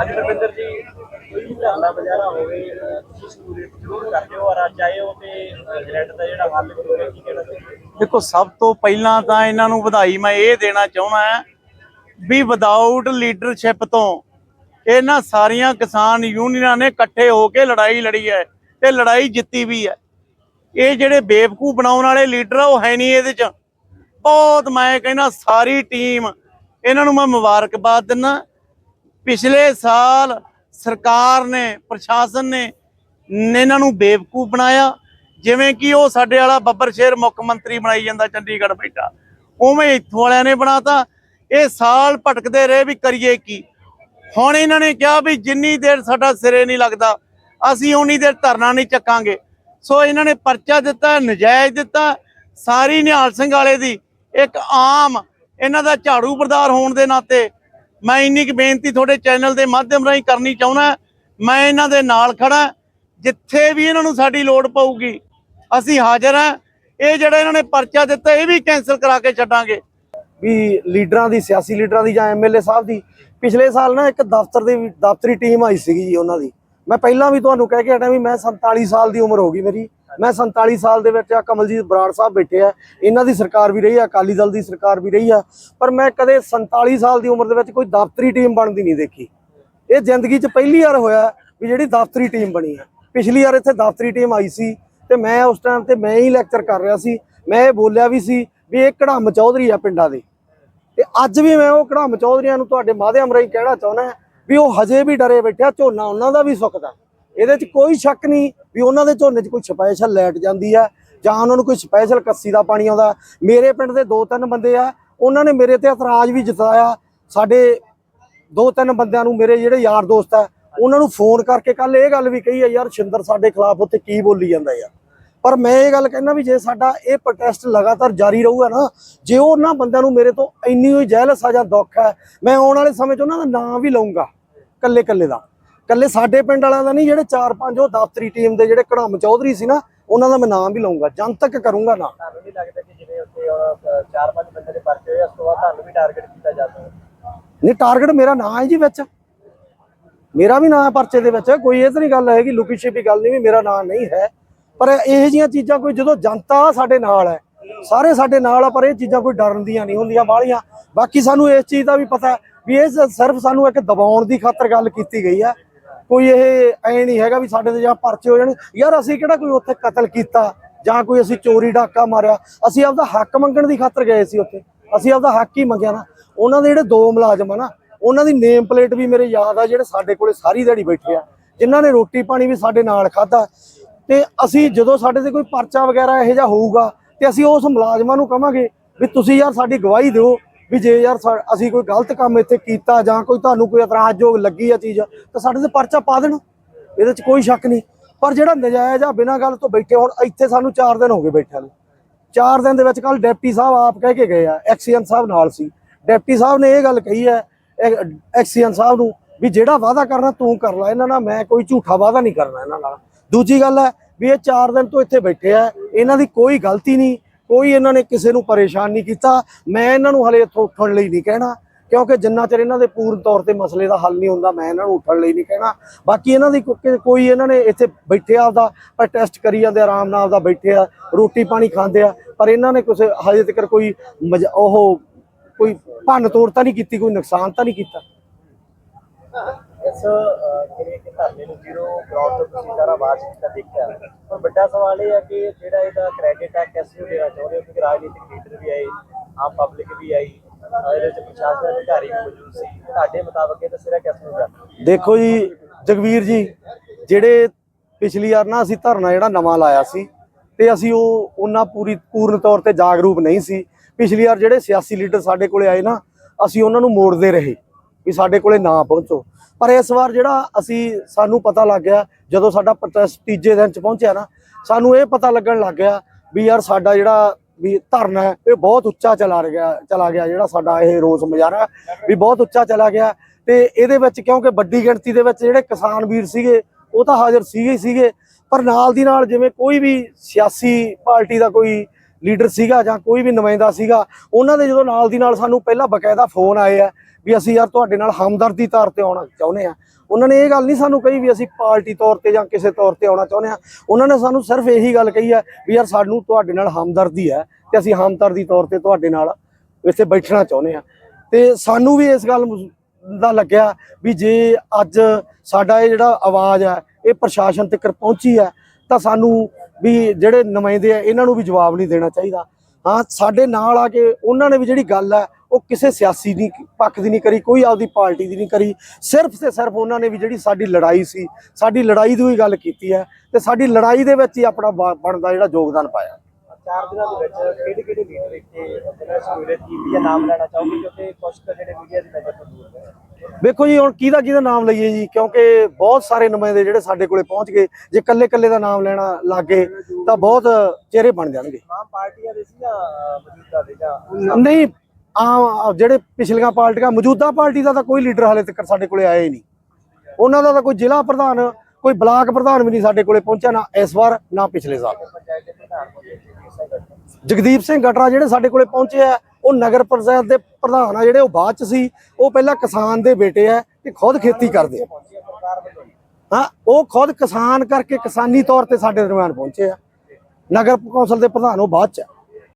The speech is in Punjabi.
ਅੱਜ ਰਵਿੰਦਰ ਜੀ, ਕੋਈ ਵੀ ਧਰਨਾ ਹੋਵੇ ਤੁਸੀਂ ਸਟੂਡੀਓ ਜ਼ਰੂਰ ਕਰਦੇ ਹੋ ਔਰ ਅੱਜ ਆਏ ਹੋ ਤੇ ਗ੍ਰੈਡ ਦਾ ਜਿਹੜਾ ਹੱਲ ਕਰੋਗੇ, ਕੀ ਕਹਿਣਾ ਦੇਖੋ, ਸਭ ਤੋਂ ਪਹਿਲਾਂ ਤਾਂ ਇਹਨਾਂ ਨੂੰ ਵਧਾਈ ਮੈਂ ਇਹ ਦੇਣਾ ਚਾਹੁੰਦਾ ਹਾਂ ਵੀ ਵਿਦਆਊਟ ਲੀਡਰਸ਼ਿਪ ਤੋਂ ਇਹਨਾਂ ਸਾਰੀਆਂ ਕਿਸਾਨ ਯੂਨੀਅਨਾਂ ਨੇ ਇਕੱਠੇ ਹੋ ਕੇ ਲੜਾਈ ਲੜੀ ਹੈ ਤੇ ਲੜਾਈ ਜਿੱਤੀ ਵੀ ਹੈ। ਇਹ ਜਿਹੜੇ ਬੇਵਕੂ ਬਣਾਉਣ ਵਾਲੇ ਲੀਡਰ ਆ, ਉਹ ਹੈ ਨਹੀਂ ਇਹਦੇ ਚ। ਬਹੁਤ ਮੈਂ ਕਹਿੰਦਾ ਸਾਰੀ ਟੀਮ ਇਹਨਾਂ ਨੂੰ ਮੈਂ ਮੁਬਾਰਕਬਾਦ ਦਿੰਦਾ। ਪਿਛਲੇ ਸਾਲ ਸਰਕਾਰ ਨੇ, ਪ੍ਰਸ਼ਾਸਨ ਨੇ ਇਹਨਾਂ ਨੂੰ ਬੇਵਕੂਫ ਬਣਾਇਆ। ਜਿਵੇਂ ਕਿ ਉਹ ਸਾਡੇ ਵਾਲਾ ਬੱਬਰ ਸ਼ੇਰ ਮੁੱਖ ਮੰਤਰੀ ਬਣਾਈ ਜਾਂਦਾ, ਚੰਡੀਗੜ੍ਹ ਬੈਠਾ। ਉਵੇਂ ਇੱਥੋਂ ਵਾਲਿਆਂ ਨੇ ਬਣਾਤਾ। ਇਹ ਸਾਲ ਭਟਕਦੇ ਰਹੇ ਵੀ ਕਰੀਏ ਕੀ। ਹੁਣ ਇਹਨਾਂ ਨੇ ਕਿਹਾ ਵੀ ਜਿੰਨੀ ਦੇਰ ਸਾਡਾ ਸਿਰੇ ਨਹੀਂ ਲੱਗਦਾ, ਅਸੀਂ ਉਨੀ ਦੇਰ ਧਰਨਾ ਨਹੀਂ ਚੱਕਾਂਗੇ। ਸੋ ਇਹਨਾਂ ਨੇ ਪਰਚਾ ਦਿੱਤਾ, ਨਜਾਇਜ਼ ਦਿੱਤਾ। ਸਾਰੀ ਨਿਹਾਲ ਸਿੰਘ ਵਾਲੇ ਦੀ ਇੱਕ ਆਮ, ਇਹਨਾਂ ਦਾ ਝਾੜੂ ਬਰਦਾਰ ਹੋਣ ਦੇ ਨਾਤੇ ਮੈਂ ਇੰਨੀ ਕੁ ਬੇਨਤੀ ਤੁਹਾਡੇ ਚੈਨਲ ਦੇ ਮਾਧਿਅਮ ਰਾਹੀਂ ਕਰਨੀ ਚਾਹੁੰਦਾ, ਮੈਂ ਇਹਨਾਂ ਦੇ ਨਾਲ ਖੜਾ ਜਿੱਥੇ ਵੀ ਇਹਨਾਂ ਨੂੰ ਸਾਡੀ ਲੋੜ ਪਊਗੀ, ਅਸੀਂ ਹਾਜ਼ਰ ਹਾਂ। ਇਹ ਜਿਹੜਾ ਇਹਨਾਂ ਨੇ ਪਰਚਾ ਦਿੱਤਾ, ਇਹ ਵੀ ਕੈਨਸਲ ਕਰਾ ਕੇ ਛੱਡਾਂਗੇ। ਵੀ ਲੀਡਰਾਂ ਦੀ, ਸਿਆਸੀ ਲੀਡਰਾਂ ਦੀ ਜਾਂ ਐਮਐਲਏ ਸਾਹਿਬ ਦੀ, ਪਿਛਲੇ ਸਾਲ ਨਾ ਇੱਕ ਦਫ਼ਤਰ ਦੇ ਵੀ- ਦਫ਼ਤਰੀ ਟੀਮ ਆਈ ਸੀਗੀ ਜੀ ਉਹਨਾਂ ਦੀ। ਮੈਂ ਪਹਿਲਾਂ ਵੀ ਤੁਹਾਨੂੰ ਕਹਿ ਕੇ ਹਟਿਆ ਵੀ ਮੈਂ 47 ਸਾਲ ਦੀ ਉਮਰ ਹੋ ਗਈ ਮੇਰੀ। ਮੈਂ 47 ਸਾਲ ਦੇ ਵਿੱਚ ਆ, ਕਮਲਜੀਤ ਬਰਾੜ ਸਾਹਿਬ ਬੈਠੇ ਆ। ਇਹਨਾਂ ਦੀ ਸਰਕਾਰ ਵੀ ਰਹੀ ਆ, ਅਕਾਲੀ ਦਲ ਦੀ ਸਰਕਾਰ ਵੀ ਰਹੀ ਆ। ਪਰ ਮੈਂ ਕਦੇ 47 ਸਾਲ ਦੀ ਉਮਰ ਦੇ ਵਿੱਚ ਕੋਈ ਦਫ਼ਤਰੀ ਟੀਮ ਬਣਦੀ ਨਹੀਂ ਦੇਖੀ। ਇਹ ਜ਼ਿੰਦਗੀ 'ਚ ਪਹਿਲੀ ਵਾਰ ਹੋਇਆ ਵੀ ਜਿਹੜੀ ਦਫ਼ਤਰੀ ਟੀਮ ਬਣੀ ਹੈ ਪਿਛਲੀ ਵਾਰ ਇੱਥੇ ਦਫ਼ਤਰੀ ਟੀਮ ਆਈ ਸੀ ਤੇ ਮੈਂ ਉਸ ਟਾਈਮ ਤੇ ਮੈਂ ਹੀ ਲੈਕਚਰ ਕਰ ਰਿਹਾ ਸੀ। ਮੈਂ ਇਹ ਬੋਲਿਆ ਵੀ ਸੀ ਵੀ ਇਹ ਕੜਾਮ ਚੌਧਰੀ ਆ ਪਿੰਡਾਂ ਦੇ। ਤੇ ਅੱਜ ਵੀ ਮੈਂ ਉਹ ਕੜਾਮ ਚੌਧਰੀਆਂ ਨੂੰ ਤੁਹਾਡੇ ਮਾਧਿਅਮ ਰਾਹੀਂ ਕਹਿਣਾ ਚਾਹੁੰਦਾ ਵੀ ਉਹ ਹਜੇ ਵੀ ਡਰੇ ਬੈਠਿਆ ਝੋਨਾ ਉਹਨਾਂ ਦਾ ਵੀ ਸੁੱਕਦਾ। ਇਹਦੇ 'ਚ ਕੋਈ ਸ਼ੱਕ ਨਹੀਂ ਵੀ ਉਹਨਾਂ ਦੇ ਝੋਨੇ 'ਚ ਕੋਈ ਸਪੈਸ਼ਲ ਲਾਈਟ ਜਾਂਦੀ ਆ, ਜਾਂ ਉਹਨਾਂ ਨੂੰ ਕੋਈ ਸਪੈਸ਼ਲ ਕੱਸੀ ਦਾ ਪਾਣੀ ਆਉਂਦਾ। ਮੇਰੇ ਪਿੰਡ ਦੇ ਦੋ ਤਿੰਨ ਬੰਦੇ ਆ, ਉਹਨਾਂ ਨੇ ਮੇਰੇ ਤੇ ਇਤਰਾਜ਼ ਵੀ ਜਤਾਇਆ। ਸਾਡੇ ਦੋ ਤਿੰਨ ਬੰਦਿਆਂ ਨੂੰ ਮੇਰੇ ਜਿਹੜੇ ਯਾਰ ਦੋਸਤ ਆ, ਉਹਨਾਂ ਨੂੰ ਫੋਨ ਕਰਕੇ ਕੱਲ ਇਹ ਗੱਲ ਵੀ ਕਹੀ ਆ, ਯਾਰ ਸ਼ਿੰਦਰ, ਸਾਡੇ ਖਿਲਾਫ ਉੱਥੇ ਕੀ ਬੋਲੀ ਜਾਂਦਾ ਯਾਰ? ਪਰ ਮੈਂ ਇਹ ਗੱਲ ਕਹਿੰਦਾ ਵੀ ਜੇ ਸਾਡਾ ਇਹ ਪ੍ਰੋਟੈਸਟ ਲਗਾਤਾਰ ਜਾਰੀ ਰਹੂਗਾ ਨਾ, ਜੇ ਉਹਨਾਂ ਬੰਦਿਆਂ ਨੂੰ ਮੇਰੇ ਤੋਂ ਇੰਨੀ ਹੋਈ ਜਹਿਲਸ ਆ ਜਾਂ ਦੁੱਖ ਹੈ, ਮੈਂ ਆਉਣ ਵਾਲੇ ਸਮੇਂ 'ਚ ਉਹਨਾਂ ਦਾ ਨਾਮ ਵੀ ਲਵਾਂਗਾ ਕੱਲੇ ਕੱਲੇ ਦਾ। ਕੱਲੇ ਸਾਡੇ ਪਿੰਡ ਵਾਲਿਆਂ ਦਾ ਨਹੀਂ ਜਿਹੜੇ ਚਾਰ ਪੰਜ ਉਹ ਦਫ਼ਤਰੀ ਟੀਮ ਦੇ ਜਿਹੜੇ ਕੜਮ ਚੌਧਰੀ ਸੀ ਨਾ ਉਹਨਾਂ ਦਾ ਮੈਂ ਨਾਮ ਵੀ ਲਵਾਂਗਾ ਜਨਤਕ ਕਰੂੰਗਾ ਨਾ ਤੁਹਾਨੂੰ ਨਹੀਂ ਲੱਗਦਾ ਕਿ ਜਿਵੇਂ ਉੱਥੇ ਅਹ, ਚਾਰ ਪੰਜ ਬੰਦੇ ਦੇ ਪਰਚੇ ਹੋਏ ਉਸ ਤੋਂ ਬਾਅਦ ਤੁਹਾਨੂੰ ਵੀ ਟਾਰਗੇਟ ਕੀਤਾ ਜਾ ਸਕਦਾ? ਨਹੀਂ ਟਾਰਗੇਟ ਮੇਰਾ ਨਾਂ ਹੈ ਜੀ ਵਿੱਚ। ਮੇਰਾ ਵੀ ਨਾਂ ਹੈ ਪਰਚੇ ਦੇ ਵਿੱਚ। ਕੋਈ ਇਹ ਤਾਂ ਨਹੀਂ ਗੱਲ ਹੈਗੀ ਲੁਕੀ ਛਿਪੀ ਗੱਲ ਨਹੀਂ ਵੀ ਮੇਰਾ ਨਾਂ ਨਹੀਂ ਹੈ। ਪਰ ਇਹੋ ਜਿਹੀਆਂ ਚੀਜ਼ਾਂ ਕੋਈ ਜਦੋਂ ਜਨਤਾ ਸਾਡੇ ਨਾਲ ਹੈ ਸਾਰੇ ਸਾਡੇ ਨਾਲ ਆ ਪਰ ਇਹ ਚੀਜ਼ਾਂ ਕੋਈ ਡਰਨ ਦੀਆਂ ਨਹੀਂ ਹੁੰਦੀਆਂ ਬਾਹਲੀਆਂ ਬਾਕੀ ਸਾਨੂੰ ਇਸ ਚੀਜ਼ ਦਾ ਵੀ ਪਤਾ ਵੀ ਇਹ ਸਿਰਫ ਸਾਨੂੰ ਇੱਕ ਦਬਾਉਣ ਦੀ ਖਾਤਰ ਗੱਲ ਕੀਤੀ ਗਈ ਹੈ। ਕੋਈ ਇਹ ਐ ਨਹੀਂ ਹੈਗਾ ਵੀ ਸਾਡੇ ਤੇ ਜਾਂ ਪਰਚੇ ਹੋ ਜਾਣ। ਯਾਰ ਅਸੀਂ ਕਿਹੜਾ ਕੋਈ ਉੱਥੇ ਕਤਲ ਕੀਤਾ? ਜਾਂ ਕੋਈ ਅਸੀਂ ਚੋਰੀ ਡਾਕਾ ਮਾਰਿਆ? ਅਸੀਂ ਆਪਦਾ ਹੱਕ ਮੰਗਣ ਦੀ ਖਾਤਰ ਗਏ ਸੀ ਉੱਥੇ। ਅਸੀਂ ਆਪਦਾ ਹੱਕ ਹੀ ਮੰਗਿਆ ਨਾ। ਉਹਨਾਂ ਦੇ ਜਿਹੜੇ ਦੋ ਮੁਲਾਜ਼ਮ ਆ ਨਾ, ਉਹਨਾਂ ਦੀ ਨੇਮ ਪਲੇਟ ਵੀ ਮੇਰੇ ਯਾਦ ਆ, ਜਿਹੜੇ ਸਾਡੇ ਕੋਲੇ ਸਾਰੀ ਦਿਹਾੜੀ ਬੈਠੇ ਆ। ਜਿਨ੍ਹਾਂ ਨੇ ਰੋਟੀ ਪਾਣੀ ਵੀ ਸਾਡੇ ਨਾਲ ਖਾਧਾ। ਤੇ ਅਸੀਂ ਜਦੋਂ ਸਾਡੇ ਤੇ ਕੋਈ ਪਰਚਾ ਵਗੈਰਾ ਇਹੋ ਜਿਹਾ ਹੋਊਗਾ, ਤੇ ਅਸੀਂ ਉਸ ਮੁਲਾਜ਼ਮਾਂ ਨੂੰ ਕਵਾਂਗੇ ਵੀ ਤੁਸੀਂ ਯਾਰ ਸਾਡੀ ਗਵਾਹੀ ਦਿਓ। ਵੀ ਜੇ ਯਾਰ ਸਾ- ਅਸੀਂ ਕੋਈ ਗਲਤ ਕੰਮ ਇੱਥੇ ਕੀਤਾ ਜਾਂ ਕੋਈ ਤੁਹਾਨੂੰ ਕੋਈ ਇਤਰਾਜ਼ਯੋਗ ਲੱਗੀ ਆ ਚੀਜ਼, ਤਾਂ ਸਾਡੇ ਤੇ ਪਰਚਾ ਪਾ ਦੇਣ। ਇਹਦੇ 'ਚ ਕੋਈ ਸ਼ੱਕ ਨਹੀਂ। ਪਰ ਜਿਹੜਾ ਨਜਾਇਜ਼ ਆ, ਬਿਨਾਂ ਗੱਲ ਤੋਂ ਬੈਠੇ ਹੁਣ, ਇੱਥੇ ਸਾਨੂੰ 4 ਦਿਨ ਹੋ ਗਏ ਬੈਠਿਆਂ ਨੂੰ। 4 ਦਿਨ ਦੇ ਵਿੱਚ ਕੱਲ ਡੈਪਟੀ ਸਾਹਿਬ ਆਪ ਕਹਿ ਕੇ ਗਏ ਆ ਐਕਸੀਅਨ ਸਾਹਿਬ ਨਾਲ ਸੀ। ਡੈਪਟੀ ਸਾਹਿਬ ਨੇ ਇਹ ਗੱਲ ਕਹੀ ਹੈ ਐਕਸੀਅਨ ਸਾਹਿਬ ਨੂੰ, ਵੀ ਜਿਹੜਾ ਵਾਅਦਾ ਕਰਨਾ ਤੂੰ ਕਰ ਲੈ ਇਹਨਾਂ ਨਾਲ, ਮੈਂ ਕੋਈ ਝੂਠਾ ਵਾਅਦਾ ਨਹੀਂ ਕਰਨਾ ਇਹਨਾਂ ਨਾਲ। ਦੂਜੀ ਗੱਲ ਹੈ ਵੀ ਇਹ 4 ਦਿਨ ਤੋਂ ਇੱਥੇ ਬੈਠੇ ਆ, ਇਹਨਾਂ ਦੀ ਕੋਈ ਗਲਤੀ ਨਹੀਂ। ਕੋਈ ਇਹਨਾਂ ਨੇ ਕਿਸੇ ਨੂੰ ਪਰੇਸ਼ਾਨ ਨਹੀਂ ਕੀਤਾ। ਮੈਂ ਇਹਨਾਂ ਨੂੰ ਹਲੇ ਇੱਥੋਂ ਉੱਠਣ ਲਈ ਨਹੀਂ ਕਹਿਣਾ, ਕਿਉਂਕਿ ਜਿੰਨਾ ਚਿਰ ਇਹਨਾਂ ਦੇ ਪੂਰਨ ਤੌਰ ਤੇ ਮਸਲੇ ਦਾ ਹੱਲ ਨਹੀਂ ਹੁੰਦਾ, ਮੈਂ ਇਹਨਾਂ ਨੂੰ ਉੱਠਣ ਲਈ ਨਹੀਂ ਕਹਿਣਾ। ਬਾਕੀ ਇਹਨਾਂ ਦੀ ਕੋਈ- ਇਹਨਾਂ ਨੇ ਇੱਥੇ ਬੈਠੇ ਆਪਦਾ, ਪਰ ਟੈਸਟ ਕਰੀ ਜਾਂਦੇ ਆਰਾਮ ਨਾਲ ਆਪਦਾ ਬੈਠੇ ਆ, ਰੋਟੀ ਪਾਣੀ ਖਾਂਦੇ ਆ, ਪਰ ਇਹਨਾਂ ਨੇ ਕਿਸੇ ਹਜੇ ਤੱਕ ਕੋਈ ਮਜ- ਉਹ ਕੋਈ ਭੰਨ ਤੋੜ ਤਾਂ ਨਹੀਂ ਕੀਤੀ, ਕੋਈ ਨੁਕਸਾਨ ਤਾਂ ਨਹੀਂ ਕੀਤਾ। ਇਸ ਅਹ, ਕਿ ਧਰਨੇ ਨੂੰ ਜ਼ੀਰੋ ਗਰਾਊਂਡ ਤੋਂ ਤੁਸੀਂ ਸਾਰਾ ਆਵਾਜ਼ ਕੀਤਾ ਦੇਖਿਆ। ਪਰ ਵੱਡਾ ਸਵਾਲ ਇਹ ਹੈ ਕਿ ਜਿਹੜਾ ਇਹਦਾ ਕ੍ਰੈਡਿਟ ਹੈ ਕਿਸ ਨੂੰ ਦੇਣਾ ਚਾਹੁੰਦੇ ਹੋ ਕਿਉਂਕਿ ਰਾਜਨੀਤਿਕ ਲੀਡਰ ਵੀ ਆਏ ਆਮ ਪਬਲਿਕ ਵੀ ਆਈ ਇਹਦੇ ਵਿੱਚ ਪ੍ਰਸ਼ਾਸਨ ਅਧਿਕਾਰੀ ਵੀ ਮੌਜੂਦ ਸੀ। ਤੁਹਾਡੇ ਮੁਤਾਬਕ ਇਹ ਤਾਂ ਕਿਸ ਨੂੰ ਜਾਣਾ ਦੇਖੋ ਜੀ ਜਗਵੀਰ ਜੀ ਜਿਹੜੇ ਪਿਛਲੀ ਵਾਰ ਨਾ ਅਸੀਂ ਧਰਨਾ ਜਿਹੜਾ ਨਵਾਂ ਲਾਇਆ ਸੀ ਤੇ ਅਸੀਂ ਉਹ ਉਹਨਾਂ ਪੂਰੀ ਪੂਰਨ ਤੌਰ ਤੇ ਜਾਗਰੂਕ ਨਹੀਂ ਸੀ। ਪਿਛਲੀ ਵਾਰ ਜਿਹੜੇ ਸਿਆਸੀ ਲੀਡਰ ਸਾਡੇ ਕੋਲੇ ਆਏ ਨਾ ਅਸੀਂ ਉਹਨਾਂ ਨੂੰ ਮੋੜਦੇ ਰਹੇ। ਵੀ ਸਾਡੇ ਕੋਲੇ ਨਾ ਪਹੁੰਚੋ। ਪਰ ਇਸ ਵਾਰ ਜਿਹੜਾ ਅਸੀਂ, ਸਾਨੂੰ ਪਤਾ ਲੱਗ ਗਿਆ, ਜਦੋਂ ਸਾਡਾ ਪ੍ਰੋਟੈਸਟ ਤੀਜੇ ਦਿਨ ਚ ਪਹੁੰਚਿਆ ਨਾ, ਸਾਨੂੰ ਇਹ ਪਤਾ ਲੱਗਣ ਲੱਗ ਗਿਆ ਵੀ ਯਾਰ ਸਾਡਾ ਜਿਹੜਾ ਵੀ ਧਰਨਾ ਹੈ, ਇਹ ਬਹੁਤ ਉੱਚਾ ਚਲਾ ਗਿਆ ਚਲਾ ਗਿਆ ਜਿਹੜਾ ਸਾਡਾ ਇਹ ਰੋਸ ਮੁਜ਼ਾਹਰਾ ਵੀ ਬਹੁਤ ਉੱਚਾ ਚਲਾ ਗਿਆ। ਤੇ ਇਹਦੇ ਵਿੱਚ ਕਿਉਂਕਿ ਵੱਡੀ ਗਿਣਤੀ ਦੇ ਵਿੱਚ ਜਿਹੜੇ ਕਿਸਾਨ ਵੀਰ ਸੀਗੇ, ਉਹ ਤਾਂ ਹਾਜ਼ਰ ਸੀਗੇ ਹੀ ਸੀਗੇ। ਪਰ ਨਾਲ ਦੀ ਨਾਲ ਜਿਵੇਂ ਕੋਈ ਵੀ ਸਿਆਸੀ ਪਾਰਟੀ ਦਾ ਕੋਈ ਲੀਡਰ ਸੀਗਾ ਜਾਂ ਕੋਈ ਵੀ ਨੁਮਾਇੰਦਾ ਸੀਗਾ, ਉਹਨਾਂ ਦੇ ਜਦੋਂ ਨਾਲ ਦੀ ਨਾਲ ਸਾਨੂੰ ਪਹਿਲਾਂ ਬਕਾਇਦਾ ਫੋਨ ਆਏ ਆ ਵੀ ਅਸੀਂ ਯਾਰ ਤੁਹਾਡੇ ਨਾਲ ਹਮਦਰਦੀ ਤੌਰ ਤੇ ਆਉਣਾ ਚਾਹੁੰਦੇ ਆ ਉਹਨਾਂ ਨੇ ਇਹ ਗੱਲ ਨਹੀਂ ਸਾਨੂੰ ਕਹੀ ਵੀ ਅਸੀਂ ਪਾਰਟੀ ਤੌਰ ਤੇ ਜਾਂ ਕਿਸੇ ਤੌਰ ਤੇ ਆਉਣਾ ਚਾਹੁੰਦੇ ਆ ਉਹਨਾਂ ਨੇ ਸਾਨੂੰ ਸਿਰਫ ਇਹੀ ਗੱਲ ਕਹੀ ਹੈ ਵੀ ਯਾਰ ਸਾਨੂੰ ਤੁਹਾਡੇ ਨਾਲ ਹਮਦਰਦੀ ਹੈ ਤੇ ਅਸੀਂ ਹਮਦਰਦੀ ਤੌਰ ਤੇ ਤੁਹਾਡੇ ਨਾਲ ਇੱਥੇ ਬੈਠਣਾ ਚਾਹੁੰਦੇ ਆ ਤੇ ਸਾਨੂੰ ਵੀ ਇਸ ਗੱਲ ਦਾ ਲੱਗਿਆ ਵੀ ਜੇ ਅੱਜ ਸਾਡਾ ਇਹ ਜਿਹੜਾ ਆਵਾਜ਼ ਹੈ, ਇਹ ਪ੍ਰਸ਼ਾਸਨ ਤੱਕ ਪਹੁੰਚੀ ਹੈ, ਤਾਂ ਸਾਨੂੰ ਵੀ ਜਿਹੜੇ ਨੁਮਾਇੰਦੇ ਆ, ਇਹਨਾਂ ਨੂੰ ਵੀ ਜਵਾਬ ਨਹੀਂ ਦੇਣਾ ਚਾਹੀਦਾ। ਹਾਂ, ਸਾਡੇ ਨਾਲ ਆ ਕੇ ਉਹਨਾਂ ਨੇ ਵੀ ਜਿਹੜੀ ਗੱਲ ਹੈ ਉਹ ਕਿਸੇ ਸਿਆਸੀ ਦੀ ਪੱਖ ਦੀ ਨਹੀਂ ਕਰੀ ਕੋਈ ਆਪਦੀ ਪਾਰਟੀ ਦੀ ਨਹੀਂ ਕਰੀ। ਸਿਰਫ ਤੇ ਸਿਰਫ ਉਹਨਾਂ ਨੇ ਵੀ ਜਿਹੜੀ ਸਾਡੀ ਲੜਾਈ ਸੀ ਸਾਡੀ ਲੜਾਈ ਦੀ ਹੀ ਗੱਲ ਕੀਤੀ ਹੈ ਤੇ ਸਾਡੀ ਲੜਾਈ ਦੇ ਵਿੱਚ ਹੀ ਆਪਣਾ ਬਣਦਾ ਜਿਹੜਾ ਯੋਗਦਾਨ ਪਾਇਆ। ਚਾਰ ਦਿਨਾਂ ਦੇ ਵਿੱਚ ਕਿਹੜੇ ਕਿਹੜੇ ਲੀਡਰ ਇੱਥੇ ਜਿਹੜਾ ਸਮੂਲੀਅਤ ਕੀਤੀ ਹੈ ਨਾਮ ਲੈਣਾ ਚਾਹੋਗੇ ਕਿਉਂਕਿ ਕੁਝ ਕੁ ਜਿਹੜੇ ਮੀਡੀਆ ਦੀ ਨਜ਼ਰ ਤੋਂ ਦੂਰ ਨੇ? ਵੇਖੋ ਜੀ ਹੁਣ ਕਿਹਦਾ ਕਿਹਦਾ ਨਾਮ ਲਈਏ ਜੀ? ਕਿਉਂਕਿ ਬਹੁਤ ਸਾਰੇ ਨੁਮਾਇੰਦੇ ਜਿਹੜੇ ਸਾਡੇ ਕੋਲੇ ਪਹੁੰਚ ਗਏ ਜੇ ਕੱਲੇ ਕੱਲੇ ਦਾ ਨਾਮ ਲੈਣਾ ਲੱਗੇ ਤਾਂ ਬਹੁਤ ਚਿਹਰੇ ਬਣ ਜਾਣਗੇ। ਆਮ ਪਾਰਟੀਆਂ ਦੇ ਸੀ ਜਾਂ ਅਹ, ਮੌਜੂਦਾ ਦੇ ਜਾਂ ਨਹੀਂ ਆ ਜਿਹੜੇ ਪਿਛਲੀਆਂ ਪਾਰਟੀਆਂ, ਮੌਜੂਦਾ ਪਾਰਟੀ ਦਾ ਤਾਂ ਕੋਈ ਲੀਡਰ ਹਾਲੇ ਤੱਕ ਸਾਡੇ ਕੋਲੇ ਆਇਆ ਹੀ ਨਹੀਂ। ਉਹਨਾਂ ਦਾ ਤਾਂ ਕੋਈ ਜ਼ਿਲ੍ਹਾ ਪ੍ਰਧਾਨ, ਕੋਈ ਬਲਾਕ ਪ੍ਰਧਾਨ ਵੀ ਨਹੀਂ ਸਾਡੇ ਕੋਲੇ ਪਹੁੰਚਿਆ, ਨਾ ਇਸ ਵਾਰ, ਨਾ ਪਿਛਲੇ ਸਾਲ। ਜਗਦੀਪ ਸਿੰਘ ਗਟਰਾ ਜਿਹੜੇ ਸਾਡੇ ਕੋਲੇ ਪਹੁੰਚੇ ਆ, ਉਹ ਨਗਰ ਪੰਚਾਇਤ ਦੇ ਪ੍ਰਧਾਨ ਆ ਜਿਹੜੇ, ਉਹ ਬਾਅਦ ਚ ਸੀ। ਉਹ ਪਹਿਲਾਂ ਕਿਸਾਨ ਦੇ ਬੇਟੇ ਆ ਤੇ ਖੁਦ ਖੇਤੀ ਕਰਦੇ ਆ। ਹਾਂ, ਉਹ ਖੁਦ ਕਿਸਾਨ ਕਰਕੇ ਕਿਸਾਨੀ ਤੌਰ ਤੇ ਸਾਡੇ ਦਰਮਿਆਨ ਪਹੁੰਚੇ ਆ। ਨਗਰ ਕੌਂਸਲ ਦੇ ਪ੍ਰਧਾਨ ਉਹ ਬਾਅਦ ਚ ਆ।